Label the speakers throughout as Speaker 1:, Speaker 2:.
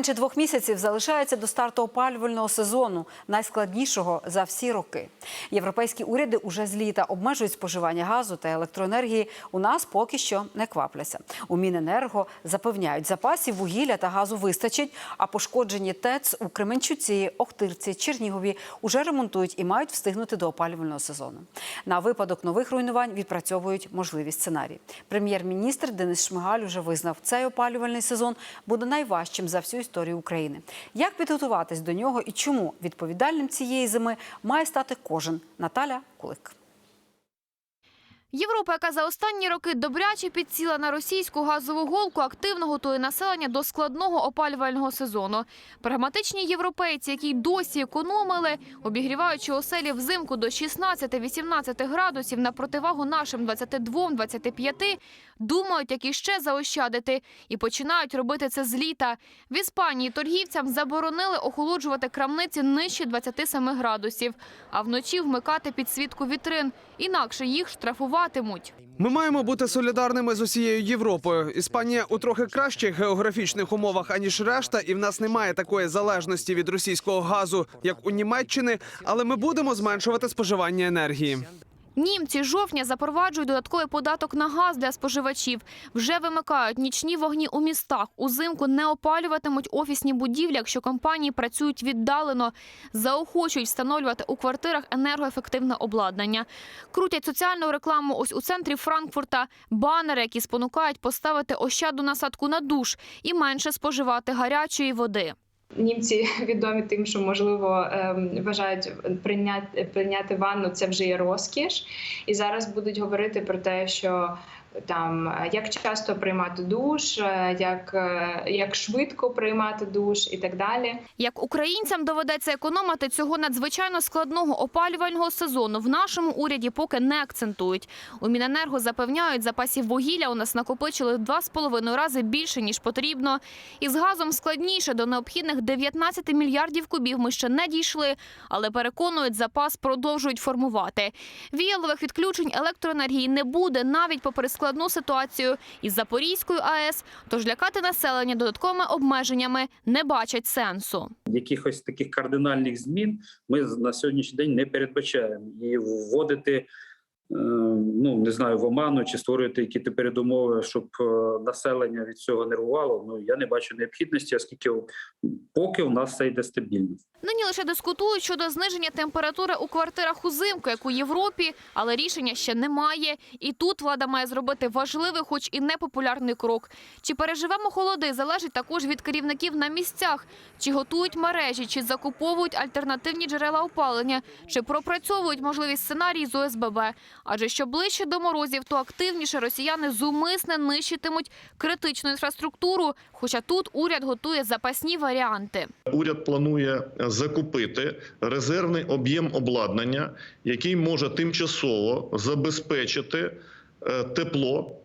Speaker 1: Менше двох місяців залишається до старту опалювального сезону, найскладнішого за всі роки. Європейські уряди уже з літа обмежують споживання газу та електроенергії. У нас поки що не квапляться. У Міненерго запевняють, запасів вугілля та газу вистачить, а пошкоджені ТЕЦ у Кременчуці, Охтирці, Чернігові уже ремонтують і мають встигнути до опалювального сезону. На випадок нових руйнувань відпрацьовують можливі сценарії. Прем'єр-міністр Денис Шмигаль уже визнав, цей опалювальний сезон буде найважчим за всю історію України. Як підготуватись до нього і чому відповідальним цієї зими має стати кожен? Наталя Кулик.
Speaker 2: Європа, яка за останні роки добряче підсіла на російську газову голку, активно готує населення до складного опалювального сезону. Прагматичні європейці, які досі економили, обігріваючи оселі взимку до 16-18 градусів на противагу нашим 22-25, думають, як іще заощадити, і починають робити це з літа. В Іспанії торгівцям заборонили охолоджувати крамниці нижче 27 градусів, а вночі вмикати підсвітку вітрин. Інакше їх штрафуватимуть.
Speaker 3: Ми маємо бути солідарними з усією Європою. Іспанія у трохи кращих географічних умовах аніж решта, і в нас немає такої залежності від російського газу, як у Німеччини, але ми будемо зменшувати споживання енергії.
Speaker 2: Німці жовтня запроваджують додатковий податок на газ для споживачів. Вже вимикають нічні вогні у містах. Узимку не опалюватимуть офісні будівлі, якщо компанії працюють віддалено. Заохочують встановлювати у квартирах енергоефективне обладнання. Крутять соціальну рекламу ось у центрі Франкфурта. Банери, які спонукають поставити ощадну насадку на душ і менше споживати гарячої води.
Speaker 4: Німці відомі тим, що можливо ем, вважають прийняти прийняти ванну це вже є розкіш, і зараз будуть говорити про те, що там е, як часто приймати душ, е, як, е, як швидко приймати душ і так далі.
Speaker 2: Як українцям доведеться економити цього надзвичайно складного опалювального сезону, в нашому уряді поки не акцентують. У Міненерго запевняють, запасів вугілля у нас накопичили два з половиною рази більше ніж потрібно. І з газом складніше до необхідних 19 мільярдів кубів ми ще не дійшли, але переконують, запас продовжують формувати. Віялових відключень електроенергії не буде навіть попри складну ситуацію із Запорізькою АЕС. Тож лякати населення додатковими обмеженнями не бачать сенсу.
Speaker 5: якихось таких кардинальних змін ми на сьогоднішній день не передбачаємо і вводити. Е, Ну не знаю, в оману чи створювати які передумови, щоб е, населення від цього нервувало. Ну я не бачу необхідності, оскільки поки у нас все йде стабільно.
Speaker 2: Нині лише дискутують щодо зниження температури у квартирах узимку, як у Європі, але рішення ще немає. І тут влада має зробити важливий, хоч і непопулярний крок. Чи переживемо холоди, залежить також від керівників на місцях, чи готують мережі, чи закуповують альтернативні джерела опалення, чи пропрацьовують можливі сценарії з ОСББ. Адже що ближче до морозів, то активніше росіяни зумисне нищитимуть критичну інфраструктуру. Хоча тут уряд готує запасні варіанти.
Speaker 6: Уряд планує закупити резервний об'єм обладнання, який може тимчасово забезпечити е, тепло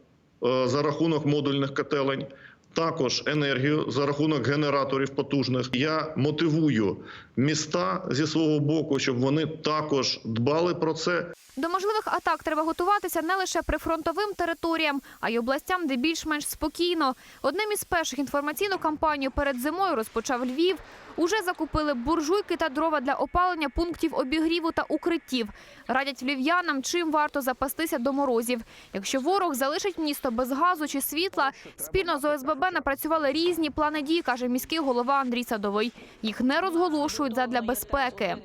Speaker 6: е, за рахунок модульних котелень, також енергію за рахунок генераторів потужних. Я мотивую міста зі свого боку, щоб вони також дбали про це.
Speaker 2: До можливих атак треба готуватися не лише прифронтовим територіям, а й областям, де більш-менш спокійно. Одним із перших інформаційну кампанію перед зимою розпочав Львів. Уже закупили буржуйки та дрова для опалення пунктів обігріву та укриттів. Радять львів'янам, чим варто запастися до морозів. Якщо ворог залишить місто без газу чи світла, спільно з ОСББ напрацювали різні плани дій, каже міський голова Андрій Садовий. Їх не розголошують задля безпеки.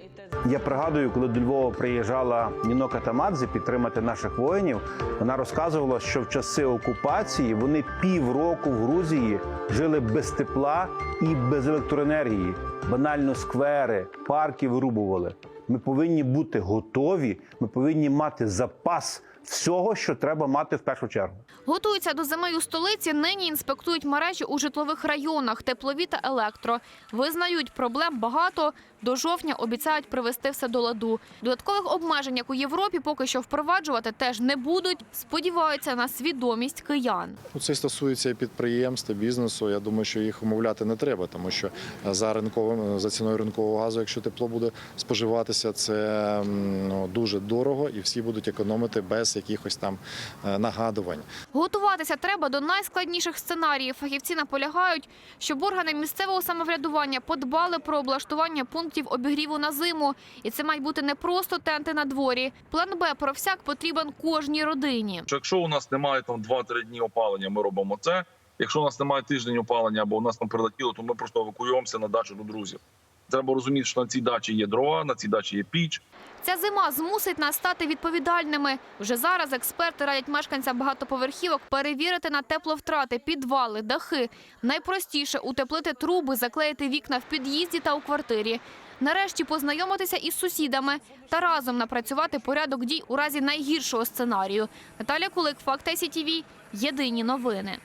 Speaker 7: Я пригадую, коли до Львова приїжджала Ніно Катамадзе підтримати наших воїнів. Вона розказувала, що в часи окупації вони півроку в Грузії жили без тепла і без електроенергії. Банально сквери, парки вирубували. Ми повинні бути готові. Ми повинні мати запас всього, що треба мати в першу чергу.
Speaker 2: Готуються до зими у столиці. Нині інспектують мережі у житлових районах, теплові та електро. Визнають, проблем багато. До жовтня обіцяють привести все до ладу. Додаткових обмежень, як у Європі, поки що впроваджувати теж не будуть. Сподіваються на свідомість киян.
Speaker 6: Ну, Це стосується і підприємств, і бізнесу. Я думаю, що їх умовляти не треба, тому що за ринковим за ціною ринкового газу, якщо тепло буде споживатися, це ну, дуже дорого, і всі будуть економити без якихось там е, нагадувань.
Speaker 2: Готуватися треба до найскладніших сценаріїв. Фахівці наполягають, щоб органи місцевого самоврядування подбали про облаштування пунктів обігріву на зиму. І це мають бути не просто тенти на дворі. План Б про всяк потрібен кожній родині.
Speaker 8: якщо у нас немає там 2-3 дні опалення, ми робимо це. Якщо у нас немає тиждень опалення або у нас там прилетіло, то ми просто евакуюємося на дачу до друзів. Треба розуміти, що на цій дачі є дрова, на цій дачі є піч.
Speaker 2: Ця зима змусить нас стати відповідальними. Вже зараз експерти радять мешканцям багатоповерхівок перевірити на тепловтрати, підвали, дахи. Найпростіше утеплити труби, заклеїти вікна в під'їзді та у квартирі. Нарешті познайомитися із сусідами та разом напрацювати порядок дій у разі найгіршого сценарію. Наталя Кулик, Факт ICTV. Єдині новини.